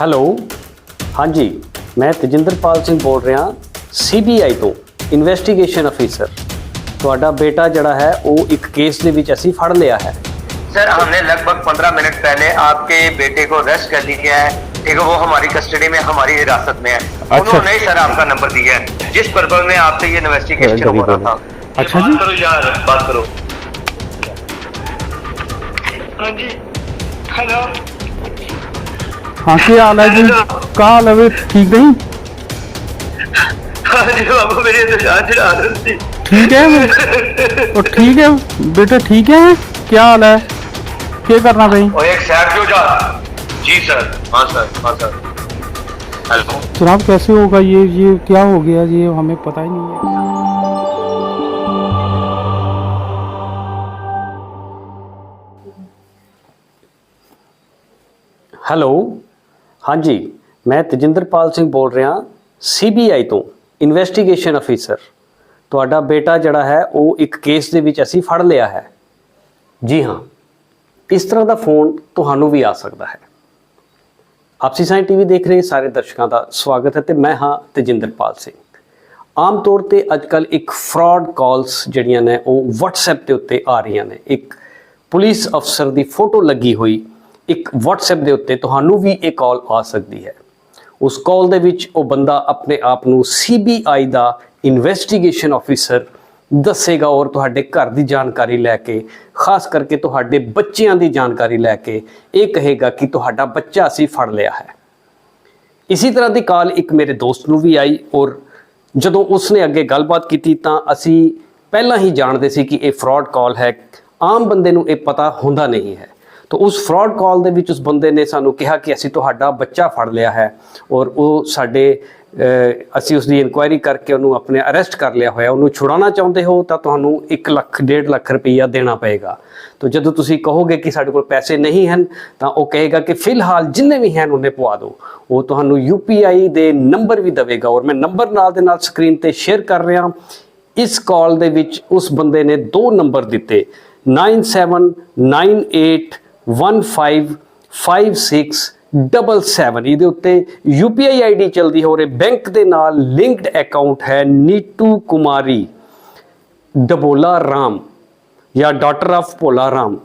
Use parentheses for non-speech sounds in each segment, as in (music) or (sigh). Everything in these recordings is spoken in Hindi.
ਹੈਲੋ ਹਾਂਜੀ ਮੈਂ ਤੇਜਿੰਦਰਪਾਲ ਸਿੰਘ ਬੋਲ ਰਿਹਾ ਸੀਬੀਆਈ ਤੋਂ ਇਨਵੈਸਟੀਗੇਸ਼ਨ ਅਫੀਸਰ ਤੁਹਾਡਾ ਬੇਟਾ ਜਿਹੜਾ ਹੈ ਉਹ ਇੱਕ ਕੇਸ ਦੇ ਵਿੱਚ ਅਸੀਂ ਫੜ ਲਿਆ ਹੈ सर हमने लगभग 15 मिनट पहले आपके बेटे को अरेस्ट कर लिया है ठीक है वो हमारी कस्टडी में हमारी हिरासत में है उन्होंने ही सर आपका नंबर दिया है जिस पर्पज में आपसे ये इन्वेस्टिगेशन हो रहा था अच्छा बात जी। करो यार बात करो हाँ जी हेलो हाँ क्या हाल है जी। क्या हाल है वे ठीक नहीं? हाँ जी बाबू मेरी तो ठीक है? और ठीक है? बेटा ठीक है? क्या हाल है? क्या करना भाई? और एक साइड जो जा? जी सर। हाँ सर। हाँ सर। हेलो। जनाब कैसे होगा ये? ये क्या हो गया? ये हमें पता ही नहीं है। ਹੈਲੋ ਹਾਂਜੀ, ਮੈਂ ਤੇਜਿੰਦਰਪਾਲ ਸਿੰਘ ਬੋਲ ਰਿਹਾ ਸੀਬੀਆਈ ਤੋਂ ਇਨਵੈਸਟੀਗੇਸ਼ਨ ਅਫੀਸਰ ਤੁਹਾਡਾ ਬੇਟਾ ਜਿਹੜਾ ਹੈ, ਉਹ ਇੱਕ ਕੇਸ ਦੇ ਵਿੱਚ ਅਸੀਂ ਫੜ ਲਿਆ ਹੈ। ਜੀ ਹਾਂ, ਇਸ ਤਰ੍ਹਾਂ ਦਾ ਫੋਨ ਤੁਹਾਨੂੰ ਵੀ ਆ ਸਕਦਾ ਹੈ। ਆਪਸੀ ਸਾਇੰਸ ਟੀਵੀ ਦੇਖ ਰਹੇ ਸਾਰੇ ਦਰਸ਼ਕਾਂ ਦਾ ਸਵਾਗਤ ਹੈ ਤੇ ਮੈਂ ਹਾਂ ਤੇਜਿੰਦਰਪਾਲ ਸਿੰਘ। ਆਮ ਤੌਰ ਤੇ ਅੱਜਕੱਲ ਇੱਕ ਫਰਾਡ ਕਾਲਸ ਜਿਹੜੀਆਂ ਨੇ, ਉਹ WhatsApp ਦੇ ਉੱਤੇ ਆ ਰਹੀਆਂ ਨੇ। ਇੱਕ ਪੁਲਿਸ ਅਫਸਰ ਦੀ ਫੋਟੋ ਲੱਗੀ ਹੋਈ ਇੱਕ WhatsApp ਦੇ ਉੱਤੇ ਤੁਹਾਨੂੰ ਵੀ ਇਹ ਕਾਲ ਆ ਸਕਦੀ ਹੈ। ਉਸ ਕਾਲ ਦੇ ਵਿੱਚ ਉਹ ਬੰਦਾ ਆਪਣੇ ਆਪ ਨੂੰ CBI ਦਾ ਇਨਵੈਸਟੀਗੇਸ਼ਨ ਆਫੀਸਰ ਦੱਸੇਗਾ ਔਰ ਤੁਹਾਡੇ ਘਰ ਦੀ ਜਾਣਕਾਰੀ ਲੈ ਕੇ, ਖਾਸ ਕਰਕੇ ਤੁਹਾਡੇ ਬੱਚਿਆਂ ਦੀ ਜਾਣਕਾਰੀ ਲੈ ਕੇ ਇਹ ਕਹੇਗਾ ਕਿ ਤੁਹਾਡਾ ਬੱਚਾ ਅਸੀਂ ਫੜ ਲਿਆ ਹੈ। ਇਸੇ ਤਰ੍ਹਾਂ ਦੀ ਕਾਲ ਇੱਕ ਮੇਰੇ ਦੋਸਤ ਨੂੰ ਵੀ ਆਈ ਔਰ ਜਦੋਂ ਉਸਨੇ ਅੱਗੇ ਗੱਲਬਾਤ ਕੀਤੀ ਤਾਂ ਅਸੀਂ ਪਹਿਲਾਂ ਹੀ ਜਾਣਦੇ ਸੀ ਕਿ ਇਹ ਫਰਾਡ ਕਾਲ ਹੈ। ਆਮ ਬੰਦੇ ਨੂੰ ਇਹ ਪਤਾ ਹੁੰਦਾ ਨਹੀਂ ਹੈ। ਤਾਂ ਉਸ ਫਰਾਡ ਕਾਲ ਦੇ ਵਿੱਚ ਉਸ ਬੰਦੇ ਨੇ ਸਾਨੂੰ ਕਿਹਾ ਕਿ ਅਸੀਂ ਤੁਹਾਡਾ ਬੱਚਾ ਫੜ ਲਿਆ ਹੈ ਔਰ ਉਹ ਸਾਡੇ ਅਸੀਂ ਉਸ ਦੀ ਇਨਕੁਆਇਰੀ ਕਰਕੇ ਉਹਨੂੰ ਆਪਣੇ ਅਰੈਸਟ ਕਰ ਲਿਆ ਹੋਇਆ। ਉਹਨੂੰ ਛੁਡਾਉਣਾ ਚਾਹੁੰਦੇ ਹੋ ਤਾਂ ਤੁਹਾਨੂੰ 1 ਲੱਖ 1.5 ਲੱਖ ਰੁਪਈਆ ਦੇਣਾ ਪਏਗਾ। ਤਾਂ ਜਦੋਂ ਤੁਸੀਂ ਕਹੋਗੇ ਕਿ ਸਾਡੇ ਕੋਲ ਪੈਸੇ ਨਹੀਂ ਹਨ, ਤਾਂ ਉਹ ਕਹੇਗਾ ਕਿ ਫਿਲਹਾਲ ਜਿੰਨੇ ਵੀ ਹਨ ਉਹਨੇ ਪਵਾ ਦਿਓ। ਉਹ ਤੁਹਾਨੂੰ ਯੂਪੀਆਈ ਦੇ ਨੰਬਰ ਵੀ ਦੇਵੇਗਾ ਔਰ ਮੈਂ ਨੰਬਰ ਨਾਲ ਦੇ ਨਾਲ ਸਕਰੀਨ ਤੇ ਸ਼ੇਅਰ ਕਰ ਰਿਹਾ ਇਸ ਕਾਲ ਦੇ ਵਿੱਚ ਉਸ ਬੰਦੇ ਨੇ ਦੋ ਨੰਬਰ ਦਿੱਤੇ। 9798155677 ਇਹਦੇ ਉੱਤੇ ਯੂਪੀਆਈ ਆਈਡੀ ਚਲਦੀ ਹੈ ਔਰ ਇਹ ਬੈਂਕ ਦੇ ਨਾਲ ਲਿੰਕਡ ਅਕਾਊਂਟ ਹੈ ਨੀਟੂ ਕੁਮਾਰੀ, ਡਬੋਲਾ ਰਾਮ ਜਾਂ ਡਾਟਰ ਆਫ ਭੋਲਾ ਰਾਮ।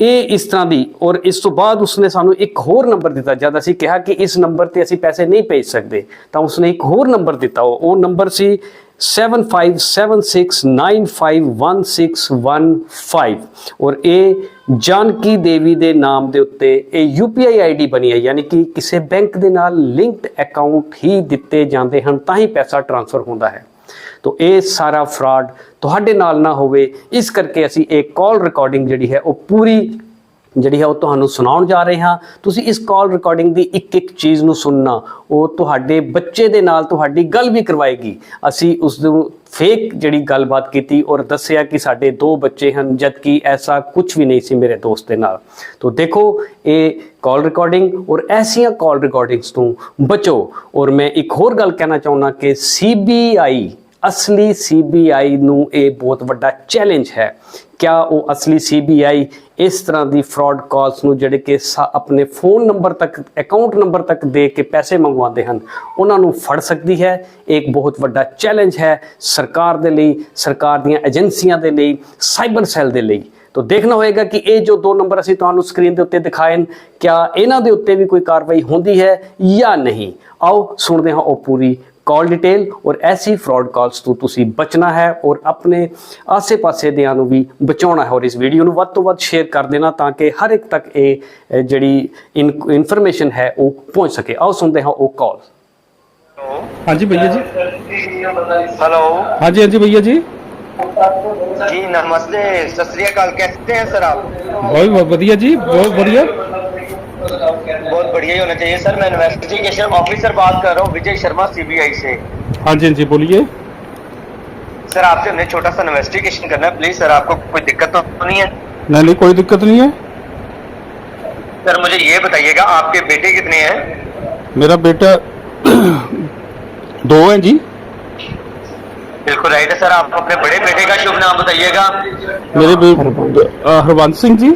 ਇਹ ਇਸ ਤਰ੍ਹਾਂ ਦੀ, ਔਰ ਇਸ ਤੋਂ ਬਾਅਦ ਉਸਨੇ ਸਾਨੂੰ ਇੱਕ ਹੋਰ ਨੰਬਰ ਦਿੱਤਾ, ਜਦ ਅਸੀਂ ਕਿਹਾ ਕਿ ਇਸ ਨੰਬਰ ਤੇ ਅਸੀਂ ਪੈਸੇ ਨਹੀਂ ਭੇਜ ਸਕਦੇ, ਤਾਂ ਉਸਨੇ ਇੱਕ ਹੋਰ ਨੰਬਰ ਦਿੱਤਾ। ਉਹ ਉਹ ਨੰਬਰ ਸੀ 7576951615 ਔਰ ਇਹ ਜਾਨਕੀ ਦੇਵੀ ਦੇ ਨਾਮ ਦੇ ਉੱਤੇ ਇਹ UPI ਆਈਡੀ ਬਣੀ ਹੈ, ਯਾਨੀ ਕਿ ਕਿਸੇ ਬੈਂਕ ਦੇ ਨਾਲ ਲਿੰਕਡ ਅਕਾਊਂਟ ਹੀ ਦਿੱਤੇ ਜਾਂਦੇ ਹਨ, ਤਾਂ ਹੀ ਪੈਸਾ ਟ੍ਰਾਂਸਫਰ ਹੁੰਦਾ ਹੈ। ਤੋ ਇਹ ਸਾਰਾ ਫਰਾਡ ਤੁਹਾਡੇ ਨਾਲ ਨਾ ਹੋਵੇ, ਇਸ ਕਰਕੇ ਅਸੀਂ ਇਹ ਕਾਲ ਰਿਕਾਰਡਿੰਗ ਜਿਹੜੀ ਹੈ, ਉਹ ਪੂਰੀ ਜਿਹੜੀ ਹੈ ਉਹ ਤੁਹਾਨੂੰ ਸੁਣਾਉਣ ਜਾ ਰਹੇ ਹਾਂ। ਤੁਸੀਂ ਇਸ ਕਾਲ ਰਿਕਾਰਡਿੰਗ ਦੀ ਇੱਕ ਇੱਕ ਚੀਜ਼ ਨੂੰ ਸੁਣਨਾ, ਉਹ ਤੁਹਾਡੇ ਬੱਚੇ ਦੇ ਨਾਲ ਤੁਹਾਡੀ ਗੱਲ ਵੀ ਕਰਵਾਏਗੀ। ਅਸੀਂ ਉਸ ਨੂੰ ਫੇਕ ਜਿਹੜੀ ਗੱਲਬਾਤ ਕੀਤੀ ਔਰ ਦੱਸਿਆ ਕਿ ਸਾਡੇ ਦੋ ਬੱਚੇ ਹਨ, ਜਦਕਿ ਐਸਾ ਕੁਝ ਵੀ ਨਹੀਂ ਸੀ ਮੇਰੇ ਦੋਸਤ ਦੇ ਨਾਲ। ਤੋ ਦੇਖੋ, ਇਹ ਕਾਲ ਰਿਕਾਰਡਿੰਗ ਔਰ ਐਸੀਆਂ ਕਾਲ ਰਿਕਾਰਡਿੰਗਸ ਤੋਂ ਬਚੋ। ਔਰ ਮੈਂ ਇੱਕ ਹੋਰ ਗੱਲ ਕਹਿਣਾ ਚਾਹੁੰਦਾ ਕਿ ਸੀਬੀਆਈ ਅਸਲੀ ਸੀਬੀਆਈ ਨੂੰ ਇਹ ਬਹੁਤ ਵੱਡਾ ਚੈਲੰਜ ਹੈ। ਕਿਆ ਉਹ ਅਸਲੀ ਸੀਬੀਆਈ ਇਸ ਤਰ੍ਹਾਂ ਦੀ ਫਰਾਡ ਕਾਲਸ ਨੂੰ ਜਿਹੜੇ ਕਿ ਸਾ- ਆਪਣੇ ਫੋਨ ਨੰਬਰ ਤੱਕ ਅਕਾਊਂਟ ਨੰਬਰ ਤੱਕ ਦੇ ਕੇ ਪੈਸੇ ਮੰਗਵਾਉਂਦੇ ਹਨ, ਉਹਨਾਂ ਨੂੰ ਫੜ ਸਕਦੀ ਹੈ। ਇਹ ਇੱਕ ਬਹੁਤ ਵੱਡਾ ਚੈਲੰਜ ਹੈ ਸਰਕਾਰ ਦੇ ਲਈ, ਸਰਕਾਰ ਦੀਆਂ ਏਜੰਸੀਆਂ ਦੇ ਲਈ ਸਾਈਬਰ ਸੈੱਲ ਦੇ ਲਈ। ਤੋ ਦੇਖਣਾ ਹੋਏਗਾ ਕਿ ਇਹ ਜੋ ਦੋ ਨੰਬਰ ਅਸੀਂ ਤੁਹਾਨੂੰ ਸਕਰੀਨ ਦੇ ਉੱਤੇ ਦਿਖਾਏ ਨੇ ਕਿਆ ਇਹਨਾਂ ਦੇ ਉੱਤੇ ਵੀ ਕੋਈ ਕਾਰਵਾਈ ਹੁੰਦੀ ਹੈ ਜਾਂ ਨਹੀਂ? ਆਓ ਸੁਣਦੇ ਹਾਂ ਉਹ ਪੂਰੀ ਕਾਲ ਡਿਟੇਲ ਔਰ ਐਸੀ ਫਰਾਡ ਕਾਲਸ ਤੋਂ ਤੁਸੀਂ ਬਚਣਾ ਹੈ ਔਰ ਆਪਣੇ ਆਸੇ-ਪਾਸੇ ਦਿਆਂ ਨੂੰ ਵੀ ਬਚਾਉਣਾ ਹੈ ਔਰ ਇਸ ਵੀਡੀਓ ਨੂੰ ਵੱਧ ਤੋਂ ਵੱਧ ਸ਼ੇਅਰ ਕਰ ਦੇਣਾ ਤਾਂ ਕਿ ਹਰ ਇੱਕ ਤੱਕ ਇਹ ਅਹ, ਜਿਹੜੀ ਇਨਫੋਰਮੇਸ਼ਨ ਹੈ ਉਹ ਪਹੁੰਚ ਸਕੇ ਆਓ ਸੁਣਦੇ ਹਾਂ ਉਹ ਕਾਲ हाँ जी भैया जी हेलो हाँ जी हाँ जी भैया जी जी नमस्ते सत श्री अकाल कैसे हैं सर आप बहुत बहुत बढ़िया जी बहुत बढ़िया बहुत बढ़िया ही होना चाहिए। सर मैं इन्वेस्टिगेशन ऑफिसर बात कर रहा हूँ विजय शर्मा सीबीआई से। हाँ जी हाँ जी बोलिए। सर आपसे हमने छोटा सा इन्वेस्टिगेशन करना है। प्लीज़ सर आपको कोई दिक्कत तो नहीं है? नहीं नहीं कोई दिक्कत नहीं है। सर मुझे ये बताइएगा आपके बेटे कितने हैं? मेरा बेटा दो है जी। बिल्कुल राइट है सर। आप अपने बड़े बेटे का शुभ नाम बताइएगा। मेरे हरवंश सिंह जी।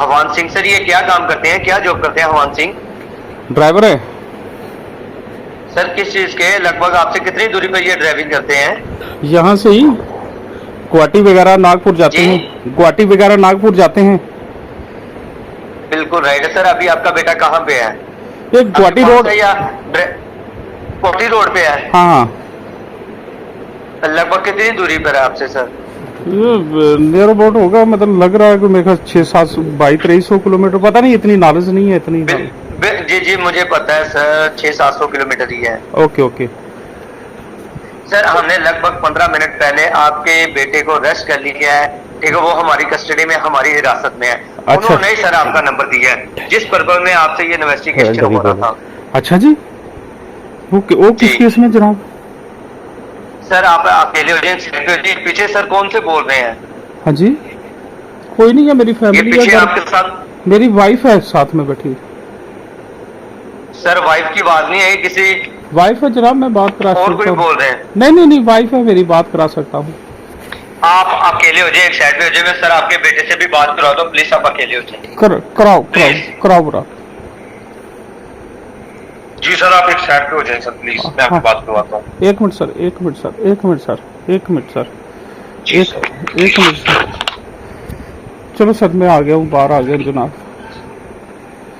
हवान सिंह सर ये क्या काम करते हैं? क्या जॉब करते हैं हवान सिंह? ड्राइवर है? सर किस चीज़ के? लगभग आपसे कितनी दूरी पर ये ड्राइविंग करते हैं? यहाँ से ही गुवाहाटी वगैरह नागपुर जाते हैं। गुवाहाटी वगैरह नागपुर जाते हैं। बिल्कुल राइट है सर अभी आपका बेटा कहाँ पे है? ये गुवाहाटी रोड या गुवाहाटी रोड पे है? हाँ हाँ। लगभग कितनी दूरी पर है आपसे सर? नियर अबाउट होगा मतलब लग रहा है कि मेरे ख्याल छः सात सौ बाईस तेईस सौ किलोमीटर पता नहीं इतनी नॉलेज नहीं है इतनी बिल, बिल, जी जी मुझे पता है सर छह सात सौ किलोमीटर ही है। ओके ओके सर हमने लगभग पंद्रह मिनट पहले आपके बेटे को रेस्ट कर लिया है। ठीक है वो हमारी कस्टडी में हमारी हिरासत में है। अच्छा। उन्होंने सर आपका नंबर दिया है। जिस पर्पज में आपसे ये इन्वेस्टिगेशन हो रहा था। अच्छा जी? वो वो किस केस में जनाब? सर आप अकेले हो जाए हो जाइए। पीछे सर कौन से बोल रहे हैं? हाँ जी। कोई नहीं है मेरी फैमिली पीछे है आपके साथ मेरी वाइफ है साथ में बैठी। सर वाइफ की आवाज़ नहीं है किसी वाइफ है जनाब मैं बात करा और कोई बोल रहे हैं? नहीं नहीं नहीं वाइफ है मेरी बात करा सकता हूँ। आप अकेले हो जाए एक साइड पे हो जाए मैं सर आपके बेटे से भी बात करा दो प्लीज़ आप अकेले हो जाए कर कराओ कराओ कराओ बुरा। जी सर आप एक साइड पे हो जाए सर प्लीज़ मैं आपकी। बात करवाता हूँ। एक मिनट सर एक मिनट सर एक मिनट सर एक मिनट सर। एक सर। एक मिनट सर। चलो सर मैं आ गया हूँ बाहर आ गया जनाब।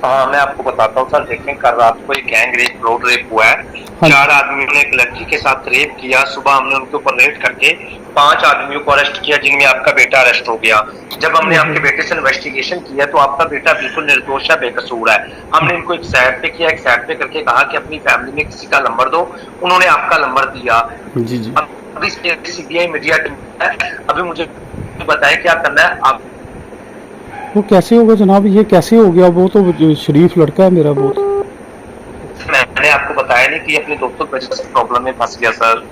हाँ मैं आपको बताता हूँ सर देखें कल रात को एक गैंग रेप रोड रेप हुआ है। हाँ। चार आदमियों ने एक लड़की के साथ रेप किया। सुबह हमने उनके ऊपर रेड करके पाँच आदमियों को अरेस्ट किया जिनमें आपका बेटा अरेस्ट हो गया। जब हमने आपके बेटे से इन्वेस्टिगेशन किया तो आपका बेटा बिल्कुल निर्दोष है बेकसूर है। हमने इनको एक साइड पे किया एक साइड पे करके कहा कि अपनी फैमिली में किसी का नंबर दो। उन्होंने आपका नंबर दिया। जी जी। अभी सीबीआई मीडिया टीम है। अभी मुझे बताएँ क्या करना है? आप वो कैसे होगा जनाब? ये कैसे हो गया? वो तो शरीफ लड़का है मेरा वो तो मैंने आपको बताया नहीं कि अपने दोस्तों की वजह से प्रॉब्लम में फंस गया सर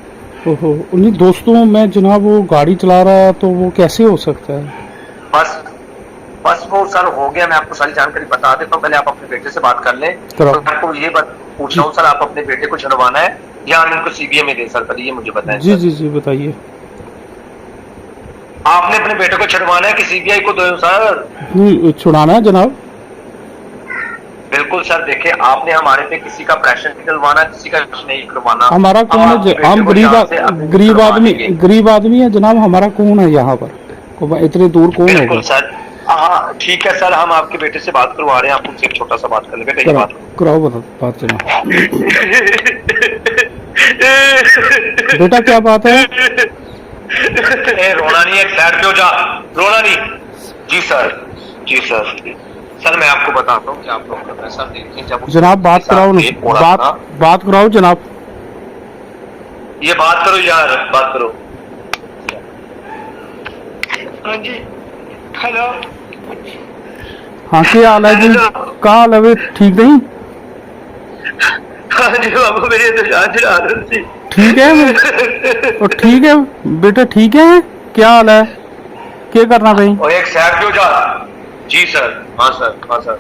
ओहो उन्हीं दोस्तों में जनाब वो गाड़ी चला रहा है तो वो कैसे हो सकता है? बस बस वो सर हो गया। मैं आपको सारी जानकारी बता देता हूँ। पहले आप अपने बेटे से बात कर लें। तो आपको ये बात पूछ रहा हूँ सर आप अपने बेटे को छुड़वाना है या हम इनको सीबीआई में दे सर पहले ये मुझे बताएँ जी जी जी बताइए। आपने अपने बेटे को छुड़वाना है कि सीबीआई को दो सर छुड़ाना है जनाब। बिल्कुल सर देखिए आपने हमारे पे किसी का प्रेशर नहीं डलवाना किसी का कुछ नहीं करवाना। हमारा कौन है हम गरीब गरीब आदमी गरीब आदमी है जनाब हमारा कौन है यहाँ पर? इतने दूर कौन है सर। हाँ ठीक है सर हम आपके बेटे से बात करवा रहे हैं आप उनसे एक छोटा सा बात कर ले। बेटा कराओ बात कराओ बात (laughs) बेटा क्या बात है? नहीं है पे हो जा। रोना नहीं। जी सर। जी सर। सर मैं आपको बताता हूँ क्या प्रॉब्लम है सर देखिए जब जनाब बात कराओ हो बात बात कराओ जनाब। ये बात करो यार बात करो। हाँ जी हेलो। हाँ क्या हाल है जी? क्या हाल है ठीक नहीं? हाँ जी बाबू मेरी तो जान चला रही थी। ठीक है? और ठीक है? बेटा ठीक है? क्या हाल है? क्या करना भाई? और एक सैर जो जा जी सर हाँ सर हाँ सर।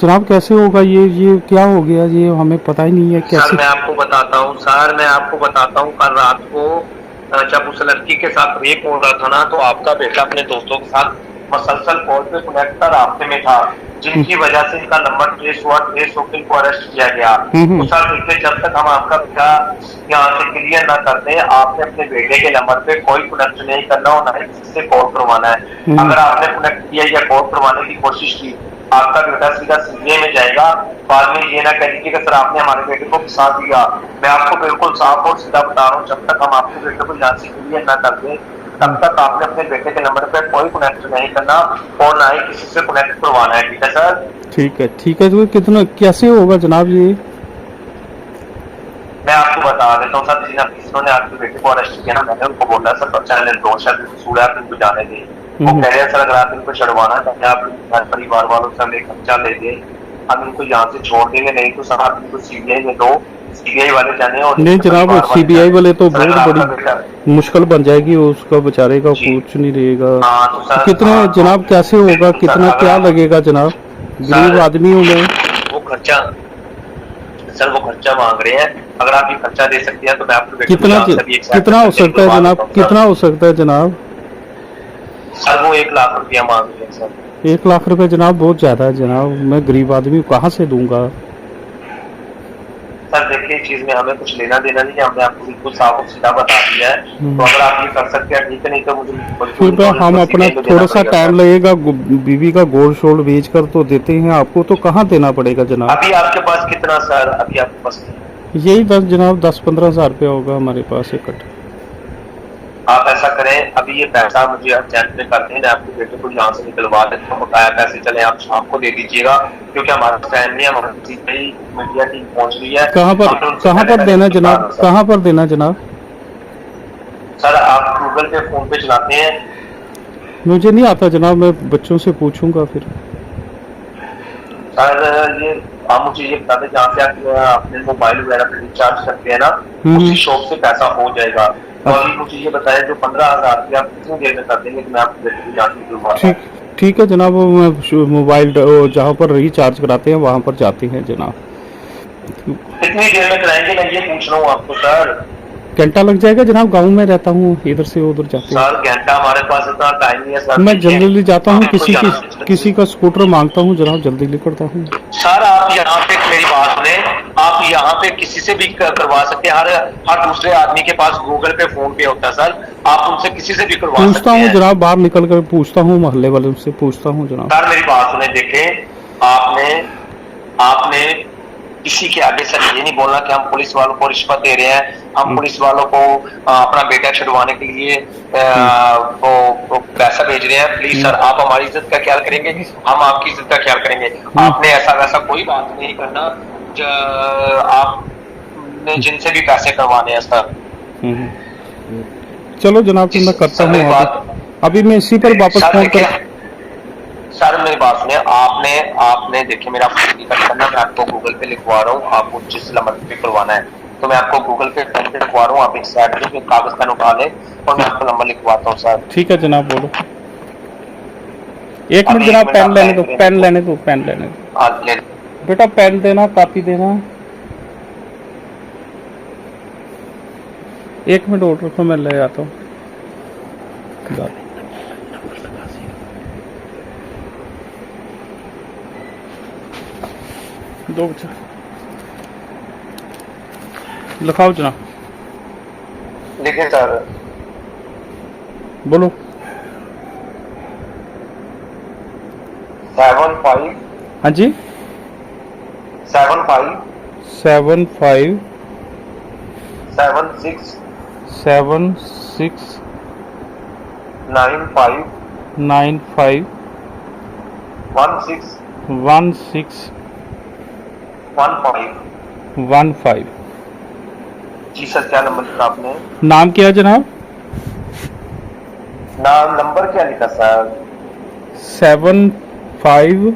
जनाब कैसे होगा ये ये क्या हो गया? ये हमें पता ही नहीं है कैसे। सर मैं आपको बताता हूँ। सर मैं आपको बताता हूँ कल रात को जब उस लड़की के साथ रेप हो रहा था ना तो आपका बेटा अपने दोस्तों के साथ मसलसल पे कनेक्ट था रास्ते में था जिनकी वजह से इनका नंबर ट्रेस हुआ ट्रेस होकर इनको अरेस्ट किया गया हम्म। तो देखिए जब तक हम आपका बेटा यहाँ से क्लियर ना कर दें आपने अपने बेटे के नंबर पे कोई कनेक्ट नहीं करना और ना ही किसी से कॉल करवाना है हम्म। अगर आपने कनेक्ट किया या कॉल करवाने की कोशिश की आपका बेटा सीधा सीबीआई में जाएगा बाद में ये ना कह कि सर आपने हमारे बेटे को फंसा दिया मैं आपको बिल्कुल साफ़ और सीधा बता रहा हूँ जब तक हम आपके बेटे को यहाँ से क्लियर ना कर दें तब तक आपने अपने बेटे के नंबर पे कोई कनेक्ट नहीं करना और ना ही किसी से कनेक्ट करवाना है ठीक है सर? ठीक है ठीक है तो कितना कैसे होगा जनाब ये? मैं आपको बता देता हूँ सर जिन अफसरों आपके बेटे को अरेस्ट किया ना मैंने उनको बोला सर बच्चा निर्दोष है है आप इनको जाने दें। वो हम्म। कह रहे हैं सर अगर आप इनको छड़वाना चाहते हैं आप घर परिवार वालों से हमें खर्चा ले दें हम इनको यहाँ से छोड़ देंगे नहीं तो सर आप इनको सीबीआई में दो सीबीआई वाले जाने और नहीं जनाब सीबीआई वाले तो बहुत बड़ी मुश्किल बन जाएगी उसका बेचारे का कुछ नहीं रहेगा। हाँ तो कितने हाँ, जनाब कैसे होगा कितना क्या लगेगा जनाब? गरीब आदमी हूँ मैं वो खर्चा सर वो खर्चा मांग रहे हैं। अगर आप ये खर्चा दे सकते हैं तो मैं आपको कितना कितना हो सकता है जनाब। कितना हो सकता है जनाब? सर वो एक लाख रुपया मांग रहे हैं सर। एक लाख रुपए जनाब बहुत ज़्यादा है जनाब। मैं गरीब आदमी कहाँ से दूँगा? सर देखिए चीज़ में हमें कुछ लेना देना नहीं है हमने आपको बिल्कुल साफ़ और सीधा बता दिया है। तो अगर आप ये कर सकते हैं ठीक है नहीं तो मुझे हम्म। फिर तो हम अपना थोड़ा सा टाइम लगेगा बीवी का गोल्ड शोल्ड बेच कर तो देते हैं आपको तो कहाँ देना पड़ेगा जनाब? अभी आपके पास कितना सर? अभी आपके पास यही दस जनाब दस पंद्रह हज़ार रुपया होगा हमारे पास इकट्ठा। आप ऐसा करें अभी ये पैसा मुझे अर्जेंट में कर दें मैं आपके बेटे को यहाँ से निकलवा देता हूँ बकाया पैसे चले आप शाम को दे दीजिएगा क्योंकि हमारा टाइम नहीं है हमारी मीडिया टीम पहुँच रही है। कहाँ पर कहाँ पर देना जनाब? कहाँ पर देना जनाब? सर सर, आप गूगल पे फ़ोन पे चलाते हैं। मुझे नहीं आता जनाब मैं बच्चों से पूछूँगा फिर। सर ये आप मुझे ये बता दें जहाँ से आप अपने मोबाइल वगैरह पे रिचार्ज करते हैं ना हम्म। उसी शॉप से पैसा हो जाएगा। तो अभी मुझे ये बताएँ जो पंद्रह हज़ार रुपया आप कितनी देर में कर देंगे मैं आपको ठीक ठीक है जनाब वो मोबाइल जहाँ पर रिचार्ज कराते हैं वहाँ पर जाते हैं जनाब। कितनी देर में कराएँगे? मैं ये पूछ रहा हूँ आपको सर। घंटा लग जाएगा जनाब गाँव में रहता हूँ इधर से उधर जाते हैं घंटा हमारे पास इतना टाइम नहीं है सर। मैं जल्दी जाता हूँ किसी की किसी का स्कूटर माँगता हूँ जनाब जल्दी निकलता हूँ। सर आप यहाँ पे मेरी बात सुने। आप यहाँ पे किसी से भी करवा सकते हैं। हर हर दूसरे आदमी के पास गूगल पे फ़ोन पे होता है सर। आप उनसे किसी से भी करवा पूछता हूँ। जनाब बाहर निकल कर पूछता हूँ मोहल्ले वाले से पूछता हूँ जनाब। सर मेरी बात सुने देखे। आपने आपने किसी के आगे सर ये नहीं बोलना कि हम पुलिस वालों को रिश्वत दे रहे हैं हम पुलिस वालों को अपना बेटा छुड़वाने के लिए वो, वो पैसा भेज रहे हैं। प्लीज़ सर आप हमारी इज़्ज़त का ख्याल करेंगे हम आपकी इज़्ज़त का ख्याल करेंगे। आपने ऐसा वैसा कोई बात नहीं करना आपने जिनसे भी पैसे करवाने हैं सर। हम्म। चलो जनाब मैं करता हूँ अभी बात- अभी मैं इसी पर वापस फ़ोन कर सर मेरी बात सुनिए। आपने आपने देखिए मेरा कट करना मैं आपको गूगल पे लिखवा रहा हूँ। आपको जिस नंबर पे करवाना है तो मैं आपको गूगल पे पेन पे लिखवा रहा हूँ। आप एक साइड पे कागज़ पेन उठा ले और मैं आपको नंबर लिखवाता हूँ सर। ठीक है जनाब बोलो। एक मिनट जनाब पेन लेने दो पेन लेने दो पेन लेने दो। बेटा पेन देना कॉपी देना। एक मिनट और को मैं ले आता हूँ। दो बच्चा। लिखाओ जनाब लिखिए सर। बोलो। Seven five. हाँ जी। Seven five. Seven five. Seven six. Seven six. Nine five. Nine five. One six. One six. One five. One five जी सर क्या नंबर लिखा आपने? नाम क्या है जनाब? नाम नंबर क्या लिखा sir? Seven five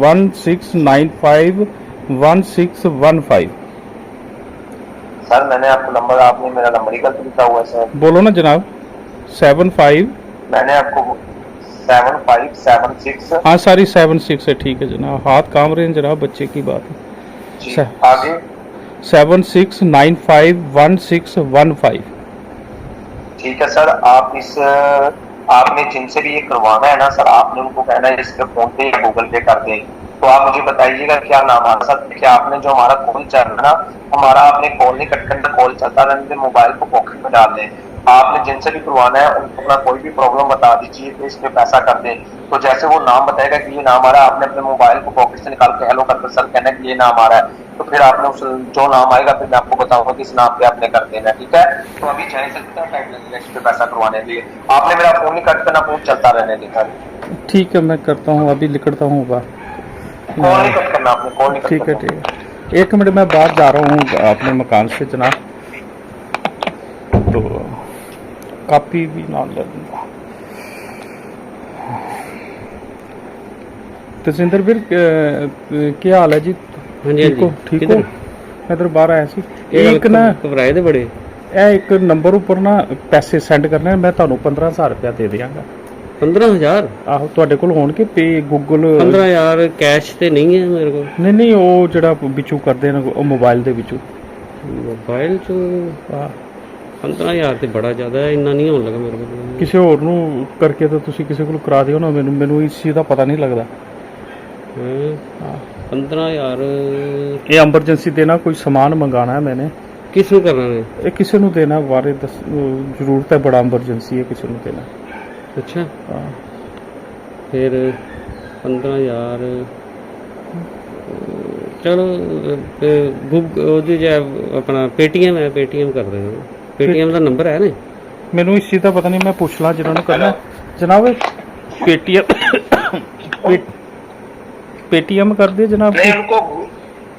one six nine five one six one five. Sir मैंने आपको नंबर आपने मेरा नंबर ही गलत लिखा हुआ है सर। बोलो ना जनाब। Seven five. मैंने आपको सेवन फाइव सेवन सिक्स। हाँ सारी सेवन सिक्स है ठीक है जनाब। हाथ काम रहे हैं जनाब बच्चे की बात है। आगे। Seven six nine five one six one five. ठीक है सर आप इस आपने जिनसे भी ये करवाना है ना सर आपने उनको कहना है इसके फ़ोन पे या गूगल पे कर दें। तो आप मुझे बताइएगा क्या नाम आ सर क्या आपने जो हमारा कॉल चल रहा है ना हमारा आपने कॉल नहीं कट करना कॉल चलता रहने मोबाइल को पॉकेट में डाल दें। आपने जिनसे भी करवाना है उनको अपना कोई भी प्रॉब्लम बता दीजिए तो इस पे पैसा कर दे। तो जैसे वो नाम बताएगा कि ये नाम आ रहा है आपने अपने मोबाइल को पॉकेट से निकाल के हेलो करके सर कहना कि ये नाम आ रहा है। तो फिर आपने उस जो नाम आएगा फिर मैं आपको बताऊँगा कि इस नाम पे आपने कर देना ठीक है? तो अभी चाहे सकता है टाइम लगेगा इस पे पैसा करवाने के लिए। आपने मेरा फ़ोन नहीं कट करना फ़ोन चलता रहने देगा ठीक है मैं करता हूँ अभी निकलता हूँ कॉल नहीं कट करना आपने कॉल नहीं ठीक है ठीक है। एक मिनट मैं बाहर जा रहा हूँ अपने मकान से जनाब। ਕਾਪੀ ਵੀ ਨਾਲ ਲੈ ਲੂੰਗਾ ਤਜਿੰਦਰ ਵੀਰ ਕੀ ਹਾਲ ਹੈ ਜੀ? ਹਾਂਜੀ ਠੀਕ ਠੀਕ ਹੋ? ਮੈਂ ਤਾਂ ਬਾਹਰ ਆਇਆ ਸੀ। ਇੱਕ ਨਾ ਘਬਰਾਏ ਦੇ ਬੜੇ। ਇਹ ਇੱਕ ਨੰਬਰ ਉੱਪਰ ਨਾ ਪੈਸੇ ਸੈਂਡ ਕਰਨੇ ਮੈਂ ਤੁਹਾਨੂੰ 15000 ਰੁਪਇਆ ਦੇ ਦਿਆਂਗਾ। 15000 ਆਹੋ ਤੁਹਾਡੇ ਕੋਲ ਹੋਣਗੇ ਪੇ ਗੂਗਲ 15000 ਕੈਸ਼ ਤੇ ਨਹੀਂ ਹੈ ਮੇਰੇ ਕੋਲ? ਨਹੀਂ ਨਹੀਂ ਉਹ ਜਿਹੜਾ ਵਿੱਚੋਂ ਕਰਦੇ ਨੇ ਉਹ ਮੋਬਾਈਲ ਦੇ ਵਿੱਚੋਂ। ਮੋਬਾਈਲ ਚੋਂ 15000 ਤੇ ਬੜਾ ਜ਼ਿਆਦਾ ਹੈ ਇੰਨਾ ਨਹੀਂ ਹੋਣ ਲੱਗਾ ਮੇਰੇ ਕੋਲ। ਕਿਸੇ ਹੋਰ ਨੂੰ ਕਰਕੇ ਤਾਂ ਤੁਸੀਂ ਕਿਸੇ ਕੋਲ ਕਰਾ ਦਿਓ ਨਾ ਮੈਨੂੰ ਮੈਨੂੰ ਇਸ ਚੀਜ਼ ਦਾ ਪਤਾ ਨਹੀਂ ਲੱਗਦਾ। ਹਾਂ? 15000 ਇਹ ਐਮਰਜੈਂਸੀ ਦੇਣਾ ਕੋਈ ਸਮਾਨ ਮੰਗਾਣਾ ਹੈ ਮੈਨੇ। ਕਿਸ ਨੂੰ ਕਰਨਾ ਹੈ? ਇਹ ਕਿਸੇ ਨੂੰ ਦੇਣਾ ਬਾਰੇ ਦੱਸ ਅਹ ਜ਼ਰੂਰਤ ਹੈ ਬੜਾ ਐਮਰਜੈਂਸੀ ਹੈ ਕਿਸੇ ਨੂੰ ਦੇਣਾ। ਅੱਛਾ। ਹਾਂ। ਫਿਰ 15000 ਚਲੋ ਗੂਗ ਉਹਦੇ ਜੇ ਆਪਣਾ ਪੇਟੀਐਮ ਹੈ ਪੇਟੀਐਮ ਕਰ ਦੇਣਾ ਪੇਟੀਐਮ ਦਾ ਨੰਬਰ ਹੈ ਨਾ ਮੈਨੂੰ ਇਸ ਚੀਜ਼ ਦਾ ਪਤਾ ਨਹੀਂ ਮੈਂ ਪੁੱਛ ਲਾਂ ਜਿਹਨਾਂ ਨੂੰ ਕਰਨਾ ਜਨਾਬ ਪੇਟੀਐਮ पेटीएम कर दिए जनाब नहीं उनको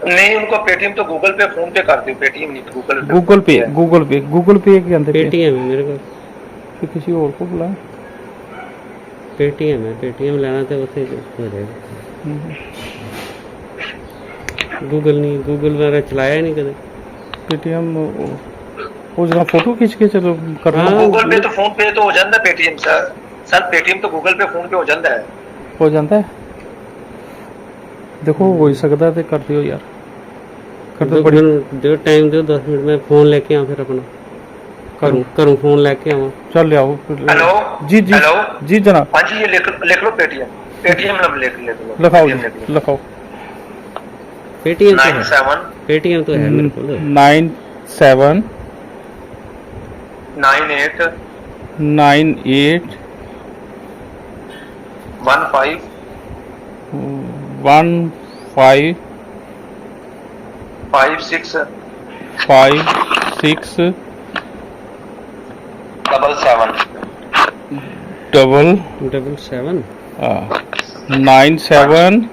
नहीं उनको पेटीएम तो गूगल पे फोन पे कर दो पेटीएम नहीं गूगल पे गूगल पे गूगल पे गूगल पे के अंदर पे पेटीएम है मेरे को फिर किसी और को बुलाएं पेटीएम है पेटीएम लेना तो उसे हो जाएगा गूगल नहीं गूगल मेरा चलाया ही नहीं कदे पेटीएम वो जरा फोटो खींच के चलो करना गूगल पे तो फोन पे तो हो जाता है पेटीएम सर सर पेटीएम तो ਗੂਗਲ पे फोन पे हो जाता है ਹੋ ਜਾਂਦਾ ਹੈ? ਦੇਖੋ ਹੋ ਹੀ ਸਕਦਾ ਤੇ ਕਰ ਦਿਓ ਯਾਰ। ਕਰ ਦਿਓ ਬੜੀ ਮੈਨੂੰ ਦਿਓ ਟਾਈਮ ਦਿਓ 10 ਮਿੰਟ ਮੈਂ ਫੋਨ ਲੈ ਕੇ ਆਵਾਂ ਫਿਰ ਆਪਣਾ। ਘਰੋਂ ਘਰੋਂ ਫੋਨ ਲੈ ਕੇ ਆਵਾਂ। ਚੱਲ ਲਿਆਓ। हेलो ਜੀ ਜੀ हेलो ਜੀ ਜਨਾਬ। हाँ जी ये लिख लिख लो पेटीएम पेटीएम नंबर लिख लिख लो ਲਿਖਾਓ ਜੀ ਲਿਖਾਓ। ਪੇਟੀਐਮ ਤੋਂ ਨਾਈਨ ਹੈ ਸੈਵਨ ਪੇਟੀਐਮ ਤੋਂ ਹੈ ਮੇਰੇ ਕੋਲ। 97 nine eight nine eight one five one five five six five six double seven. Double. Double seven. Uh, nine seven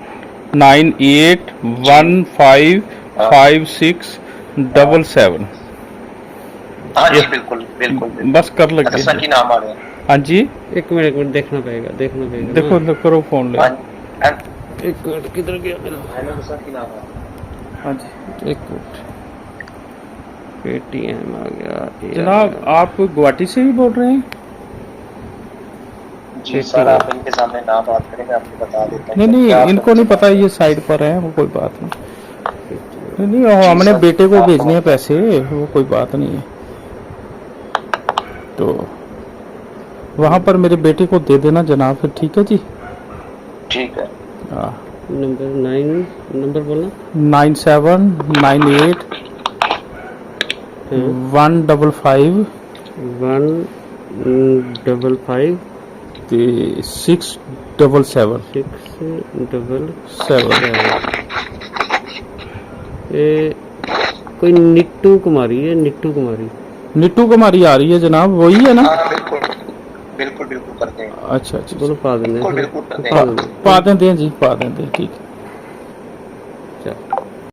nine eight one five uh, five six double seven. हाँ जी बिल्कुल बिल्कुल। बस कर अच्छा लगे की नाम आ रहे हैं। हाँ जी। एक मिनट एक मिनट देखना पड़ेगा देखना पड़ेगा। देखो ना। करो फ़ोन ले। हाँ एक मिनट किधर गया? मेरा हेलो सर की नाम आ हाँ जी। एक मिनट। पेटीएम आ गया जनाब आप गुवाहाटी से ही बोल रहे हैं? जी सर आप इनके सामने ना बात करें मैं आपको बता देता हूँ। नहीं नहीं इनको नहीं पता ये साइड पर है वो कोई बात नहीं। नहीं नहीं हमने बेटे को भेजने हैं पैसे वो कोई बात नहीं है। तो वहाँ पर मेरे बेटे को दे देना जनाब फिर ठीक है जी ठीक है हाँ नंबर नाइन नंबर बोलना nine seven nine eight one double five one double five ਤੇ 6 ਡਬਲ 7 सिक्स डबल 7 ਇਹ ਕੋਈ ਨਿੱਟੂ ਕੁਮਾਰੀ ਹੈ ਨਿੱਟੂ ਕੁਮਾਰੀ नीटू कुमारी आ रही है जनाब वही है ना हाँ बिल्कुल बिल्कुल बिल्कुल करते हैं अच्छा अच्छा बोलो पा देने बिल्कुल, बिल्कुल, पा देने पा देते हैं जी पा देते हैं ठीक है चल